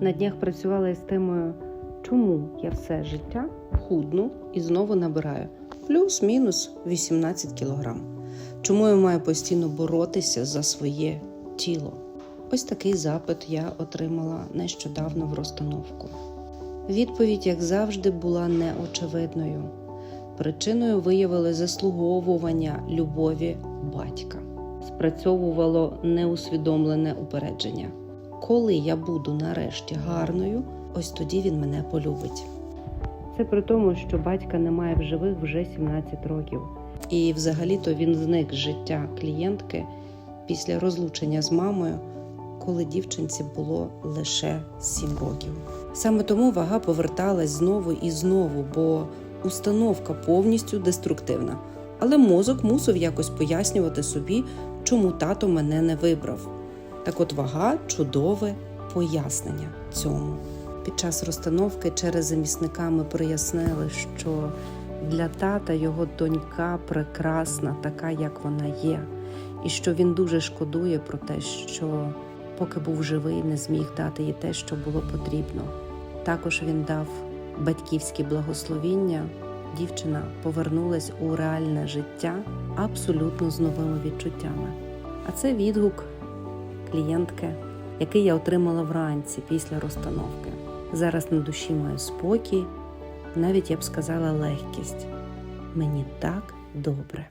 На днях працювала із темою, чому я все життя худну і знову набираю плюс-мінус 18 кілограм. Чому я маю постійно боротися за своє тіло? Ось такий запит я отримала нещодавно в розстановку. Відповідь, як завжди, була неочевидною. Причиною виявили заслуговування любові батька. Спрацьовувало неусвідомлене упередження. Коли я буду нарешті гарною, ось тоді він мене полюбить. Це при тому, що батька немає в живих вже 17 років. І взагалі-то він зник з життя клієнтки після розлучення з мамою, коли дівчинці було лише 7 років. Саме тому вага поверталась знову і знову, бо установка повністю деструктивна. Але мозок мусив якось пояснювати собі, чому тато мене не вибрав. Так от вага чудове пояснення цьому. Під час розстановки через замісника ми прояснили, що для тата його донька прекрасна, така, як вона є, і що він дуже шкодує про те, що поки був живий, не зміг дати їй те, що було потрібно. Також він дав батьківське благословіння. Дівчина повернулась у реальне життя абсолютно з новими відчуттями. А це відгук клієнтки, який я отримала вранці після розстановки. Зараз на душі маю спокій, навіть я б сказала легкість. Мені так добре.